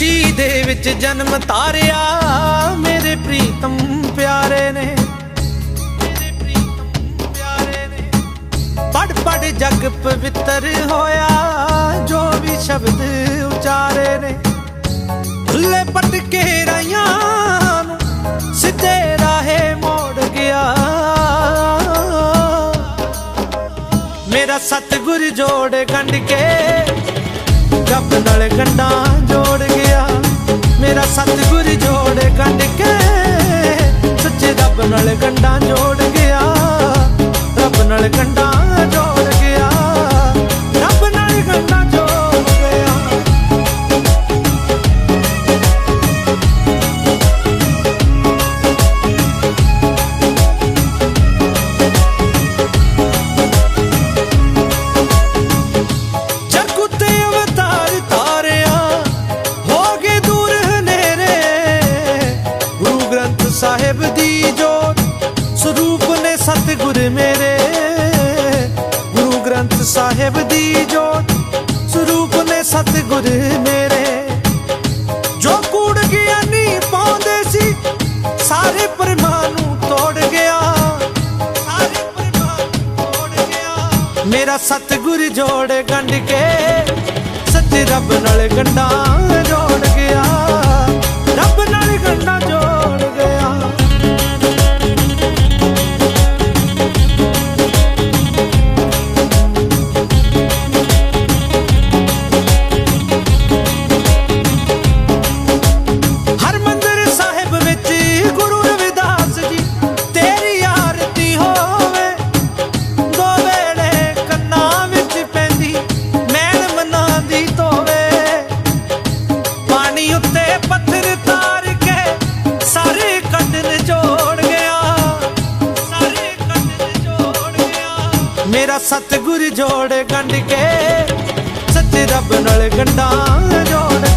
ਖੁਸ਼ੀ ਦੇ ਵਿੱਚ ਜਨਮ ਤਾਰਿਆ। ਮੇਰੇ ਪ੍ਰੀਤਮ ਪਿਆਰੇ ਨੇ। ਪ੍ਰੀਤਮ ਪਿਆਰੇ ਪੜ ਪੜ ਜਗ ਪਵਿੱਤਰ ਹੋਇਆ। ਜੋ ਵੀ ਸ਼ਬਦ ਉਚਾਰੇ ਨੇ। ਭੁੱਲੇ ਪਟਕੇ ਰਾਈਆਂ ਨੂੰ ਸਿੱਧੇ ਰਾਹੇ ਮੋੜ ਗਿਆ। ਮੇਰਾ ਸਤਿਗੁਰ ਜੋੜ ਗੰਢ ਕੇ ਰੱਬ ਨਾਲ ਗੰਢਾਂ ਜੋੜ ਗਿਆ। ਮੇਰਾ ਸਤਿਗੁਰ ਜੋੜ ਗੰਢ ਕੇ ਸੱਚੇ ਰੱਬ ਨਾਲ ਗੰਢਾਂ ਜੋੜ ਗਿਆ। ਰੱਬ ਨਾਲ ਗੰਢਾਂ ਗੁਰੂ ਸਾਹਿਬ ਦੀ ਜੋਤ ਸਰੂਪ ਨੇ ਸਤਿਗੁਰ ਮੇਰੇ। ਜੋ ਕੂੜ ਗਿਆਨੀ ਪਾਉਂਦੇ ਸੀ, ਸਾਰੇ ਪਰਮਾਂ ਨੂੰ ਤੋੜ ਗਿਆ। ਸਾਰੇ ਪਰਮਾਂ ਤੋੜ ਗਿਆ। ਮੇਰਾ ਸਤਿਗੁਰ ਜੋੜ ਗੰਢ ਕੇ, ਸੱਚ ਰੱਬ ਨਾਲ ਗੰਢਾਂ। ਮੇਰਾ ਸਤਿਗੁਰ ਜੋੜ ਗੰਢ ਕੇ ਸੱਚ ਰੱਬ ਨਾਲ ਗੰਢਾਂ ਰੱਬ ਨਾਲ ਗੰਢਾਂ ਜੋੜ